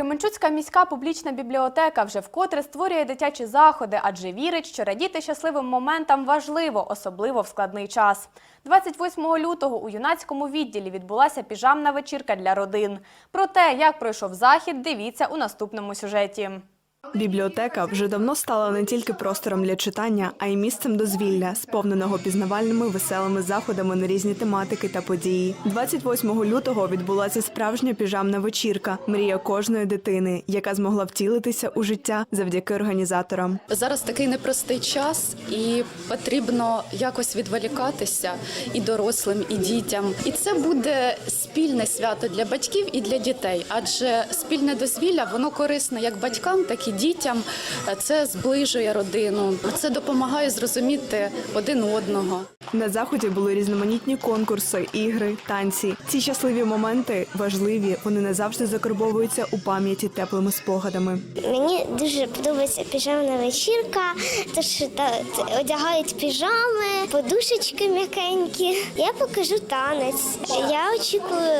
Кременчуцька міська публічна бібліотека вже вкотре створює дитячі заходи, адже вірить, що радіти щасливим моментам важливо, особливо в складний час. 28 лютого у юнацькому відділі відбулася піжамна вечірка для родин. Про те, як пройшов захід, дивіться у наступному сюжеті. Бібліотека вже давно стала не тільки простором для читання, а й місцем дозвілля, сповненого пізнавальними веселими заходами на різні тематики та події. 28 лютого відбулася справжня піжамна вечірка, мрія кожної дитини, яка змогла втілитися у життя завдяки організаторам. Зараз такий непростий час, і потрібно якось відволікатися і дорослим, і дітям. І це буде спільне свято для батьків і для дітей, адже спільне дозвілля воно корисне як батькам, так і дітям. Це зближує родину, це допомагає зрозуміти один одного. На заході були різноманітні конкурси, ігри, танці. Ці щасливі моменти важливі. Вони назавжди закарбовуються у пам'яті теплими спогадами. Мені дуже подобається піжамна вечірка, тож та, т- одягають піжами, подушечки м'якенькі. Я покажу танець. Я очікую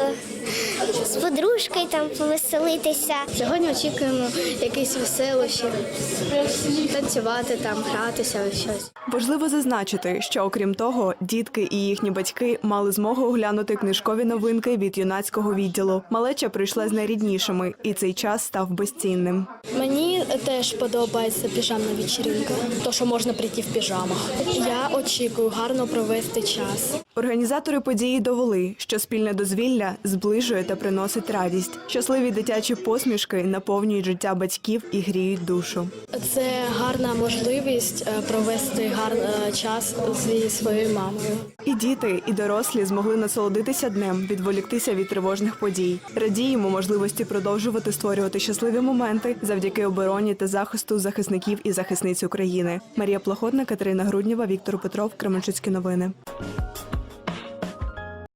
з подружкою там повеселитися. Сьогодні очікуємо якісь веселощі, танцювати там, гратися щось. Важливо зазначити, що окрім того, дітки і їхні батьки мали змогу оглянути книжкові новинки від юнацького відділу. Малеча прийшла з найріднішими, і цей час став безцінним. Мені теж подобається піжамна вечірка, то що можна прийти в піжамах. Я очікую гарно провести час. Організатори події довели, що спільне дозвілля зближує та приносить радість. Щасливі дитячі посмішки наповнюють життя батьків і гріють душу. Це гарна можливість е, провести гарний час зі своєю мамою. І діти, і дорослі змогли насолодитися днем, відволіктися від тривожних подій. Радіємо можливості продовжувати створювати щасливі моменти завдяки обороні та захисту захисників і захисниць України. Марія Плохотна, Катерина Груднєва, Віктор Петров, Кременчуцькі новини.